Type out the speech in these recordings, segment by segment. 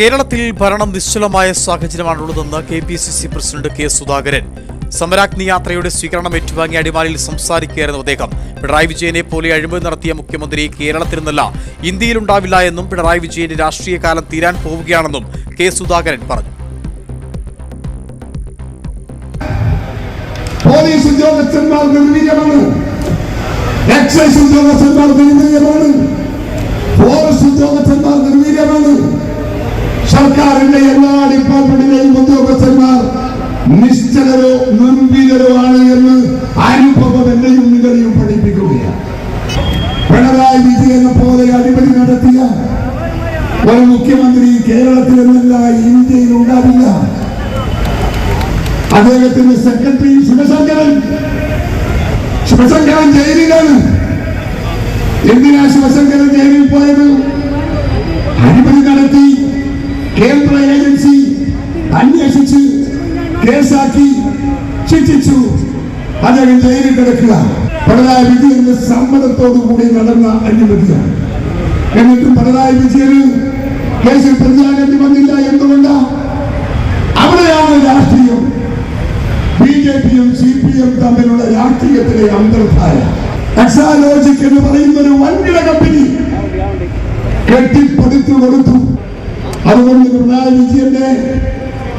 കേരളത്തിൽ ഭരണം നിശ്ചലമായ സാഹചര്യമാണുള്ളതെന്ന് K P C C president K Sudhakaran. Samaragni യാത്രയുടെ സ്വീകരണം ഏറ്റുവാങ്ങി അടിമാലിയിൽ സംസാരിക്കുകയായിരുന്നു അദ്ദേഹം. പിണറായി വിജയനെ പോലെ അഴിമതി നടത്തിയ മുഖ്യമന്ത്രി കേരളത്തിൽ നിന്നല്ല ഇന്ത്യയിലുണ്ടാവില്ല എന്നും പിണറായി വിജയന്റെ രാഷ്ട്രീയ കാലം തീരാൻ പോവുകയാണെന്നും കെ സുധാകരൻ പറഞ്ഞു. പോലീസ് ഉദ്യോഗസ്ഥന്മാർ നിർവീര്യമാണ്. എക്സൈസ് ഉദ്യോഗസ്ഥന്മാർ നിർവീര്യമാണ്. ഫോറസ്റ്റ് ഉദ്യോഗസ്ഥന്മാർ സർക്കാരിന്റെ എല്ലാ ഡിപ്പാർട്ട്മെന്റിലെയും ഉദ്യോഗസ്ഥന്മാർ നിശ്ചലരോ നിർഭീതരോ ആണ് എന്ന് അനുഭവം എന്നെയും നിങ്ങളെയും പഠിപ്പിക്കുകയാണ്. പിണറായി വിജയനെ പോലെ അടിപൊളി നടത്തിയ ഒരു മുഖ്യമന്ത്രി കേരളത്തിൽ എന്നല്ല ഇന്ത്യയിൽ ഉണ്ടാവില്ല. അദ്ദേഹത്തിന്റെ സെക്രട്ടറി ശിവശങ്കരൻ. ശിവശങ്കരൻ ജയിലിലാണ്. എന്തിനാ ശിവശങ്കരൻ ജയിലിൽ പോയത് അഴിമതി നടത്തി കേന്ദ്ര ഏജൻസി അന്വേഷിച്ച് കേസാക്കി ശിക്ഷിച്ചു. അദ്ദേഹം ജയിലിൽ കിടക്കുക. പിണറായി വിജയന്റെ സമ്മതത്തോടു കൂടി നടന്ന അനുമതിയാണ് എന്നിട്ടും പിണറായി വിജയന് കേസിൽ പ്രതിയാകേണ്ടി വന്നില്ല എന്തുകൊണ്ട്? അവിടെയാണ് രാഷ്ട്രീയം. ബി ജെ പിയും സി പി എം തമ്മിലുള്ള രാഷ്ട്രീയത്തിലെ അന്തർധാര എക്സാലോജിക് എന്ന് പറയുന്ന ഒരു വൻകിട കമ്പനി കെട്ടിപ്പടുത്തു കൊടുത്തു. അതുകൊണ്ട് പിണറായി വിജയന്റെ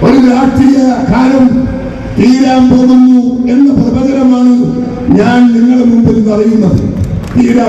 ഒരു രാഷ്ട്രീയ കാലം തീരാൻ പോകുന്നു എന്ന പ്രവചനമാണ് ഞാൻ നിങ്ങളുടെ മുമ്പിൽ പറയുന്നത്. തീരാ